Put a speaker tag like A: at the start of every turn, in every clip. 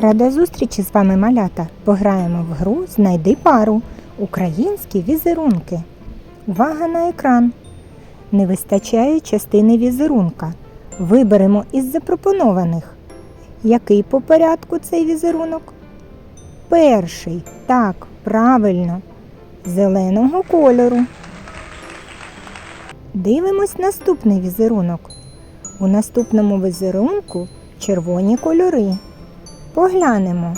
A: Рада зустрічі з вами малята. Пограємо в гру Знайди пару. Українські візерунки. Увага на екран. Не вистачає частини візерунка. Виберемо із запропонованих. Який по порядку цей візерунок? Перший. Так, правильно. Зеленого кольору. Дивимось наступний візерунок. У наступному візерунку червоні кольори. Поглянемо.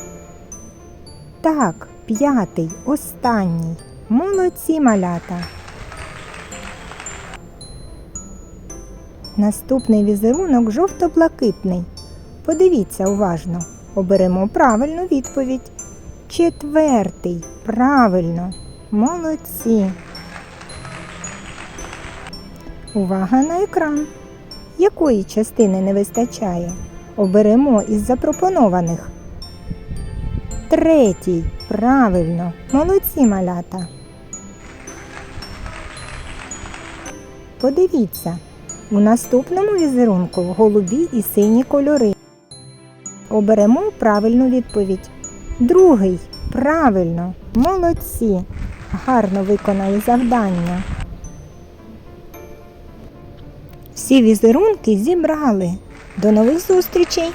A: Так, п'ятий, останній. Молодці малята. Наступний візерунок жовто-блакитний. Подивіться уважно. Оберемо правильну відповідь. Четвертий. Правильно. Молодці. Увага на екран. Якої частини не вистачає? Оберемо із запропонованих. Третій. Правильно. Молодці малята. Подивіться. У наступному візерунку голубі і сині кольори. Оберемо правильну відповідь. Другий. Правильно. Молодці. Гарно виконали завдання. Всі візерунки зібрали. До нових зустрічей!